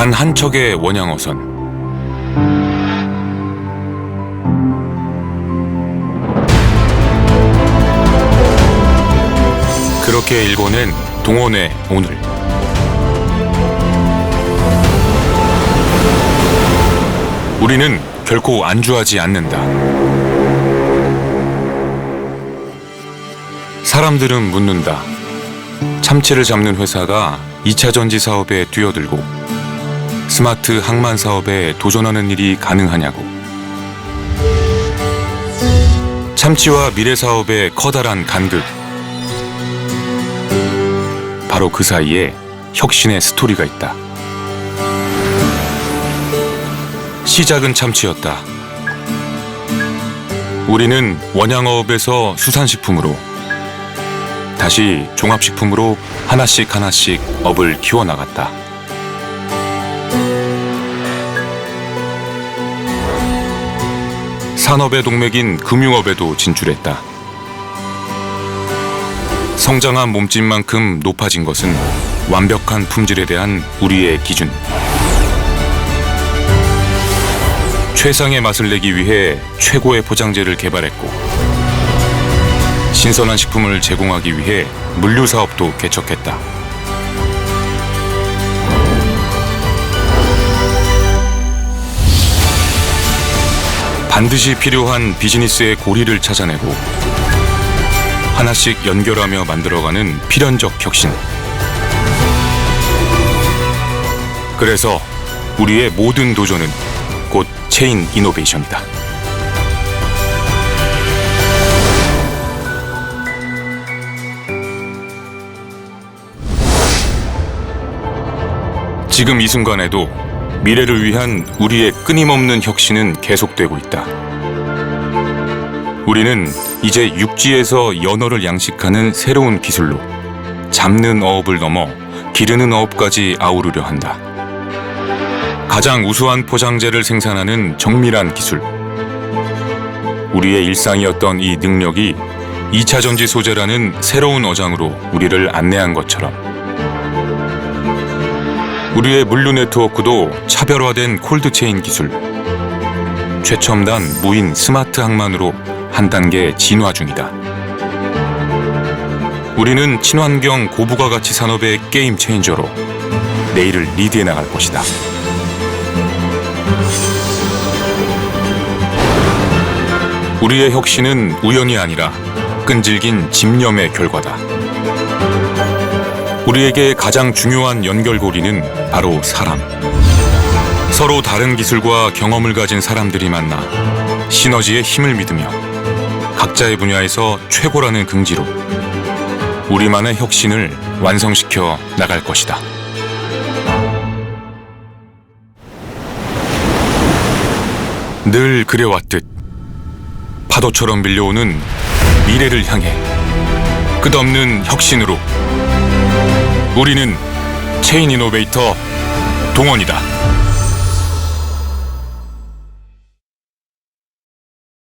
단 한 척의 원양어선. 그렇게 일궈낸 동원의 오늘. 우리는 결코 안주하지 않는다. 사람들은 묻는다. 참치를 잡는 회사가 2차 전지 사업에 뛰어들고 스마트 항만 사업에 도전하는 일이 가능하냐고. 참치와 미래 사업의 커다란 간극. 바로 그 사이에 혁신의 스토리가 있다. 시작은 참치였다. 우리는 원양어업에서 수산식품으로 다시 종합식품으로 하나씩 하나씩 업을 키워나갔다. 산업의 동맥인 금융업에도 진출했다. 성장한 몸집만큼 높아진 것은 완벽한 품질에 대한 우리의 기준. 최상의 맛을 내기 위해 최고의 포장재를 개발했고 신선한 식품을 제공하기 위해 물류 사업도 개척했다. 반드시 필요한 비즈니스의 고리를 찾아내고 하나씩 연결하며 만들어가는 필연적 혁신. 그래서 우리의 모든 도전은 곧 체인 이노베이션이다. 지금 이 순간에도 미래를 위한 우리의 끊임없는 혁신은 계속되고 있다. 우리는 이제 육지에서 연어를 양식하는 새로운 기술로 잡는 어업을 넘어 기르는 어업까지 아우르려 한다. 가장 우수한 포장재를 생산하는 정밀한 기술. 우리의 일상이었던 이 능력이 2차 전지 소재라는 새로운 어장으로 우리를 안내한 것처럼 우리의 물류 네트워크도 차별화된 콜드체인 기술, 최첨단 무인 스마트 항만으로 한 단계 진화 중이다. 우리는 친환경 고부가 가치 산업의 게임 체인저로 내일을 리드해 나갈 것이다. 우리의 혁신은 우연이 아니라 끈질긴 집념의 결과다. 우리에게 가장 중요한 연결고리는 바로 사람. 서로 다른 기술과 경험을 가진 사람들이 만나 시너지의 힘을 믿으며 각자의 분야에서 최고라는 긍지로 우리만의 혁신을 완성시켜 나갈 것이다. 늘 그래왔듯 파도처럼 밀려오는 미래를 향해 끝없는 혁신으로 우리는 체인 이노베이터 동원이다.